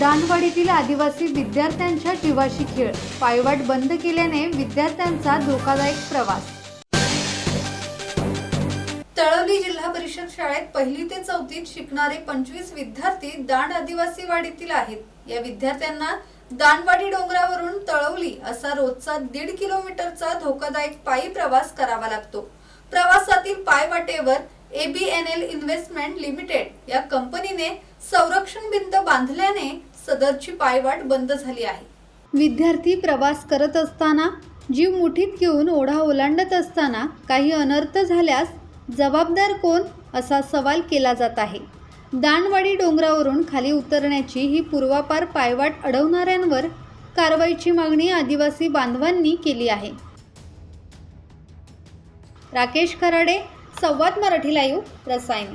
दानवाडीतील आदिवासी विद्यार्थ्यांच्या जीवाशी खेळ. पायवाट बंद केल्याने विद्यार्थ्यांचा धोकादायक प्रवास. तळवली जिल्हा परिषद शाळेत पहिली ते चौथीत शिकणारे पंचवीस विद्यार्थी दांड आदिवासी वाडीतील आहेत. या विद्यार्थ्यांना दानवाडी डोंगरावरून तळवली असा रोजचा दीड किलोमीटरचा धोकादायक पायी प्रवास करावा लागतो. प्रवासातील पायवाटेवर एबीएनएल इन्व्हेस्टमेंट लिमिटेड या कंपनीने संरक्षण भिंत बांधल्याने सदरची पायवाट बंद झाली आहे. विद्यार्थी प्रवास करत असताना जीव मुठीत घेऊन ओढा ओलांडत असताना काही अनर्थ झाल्यास जबाबदार कोण असा सवाल केला जात आहे. दानवाडी डोंगरावरून खाली उतरण्याची ही पूर्वापार पायवाट अडवणाऱ्यांवर कारवाईची मागणी आदिवासी बांधवांनी केली आहे. राकेश खराडे संवाद मराठी लाईव्ह रसायन.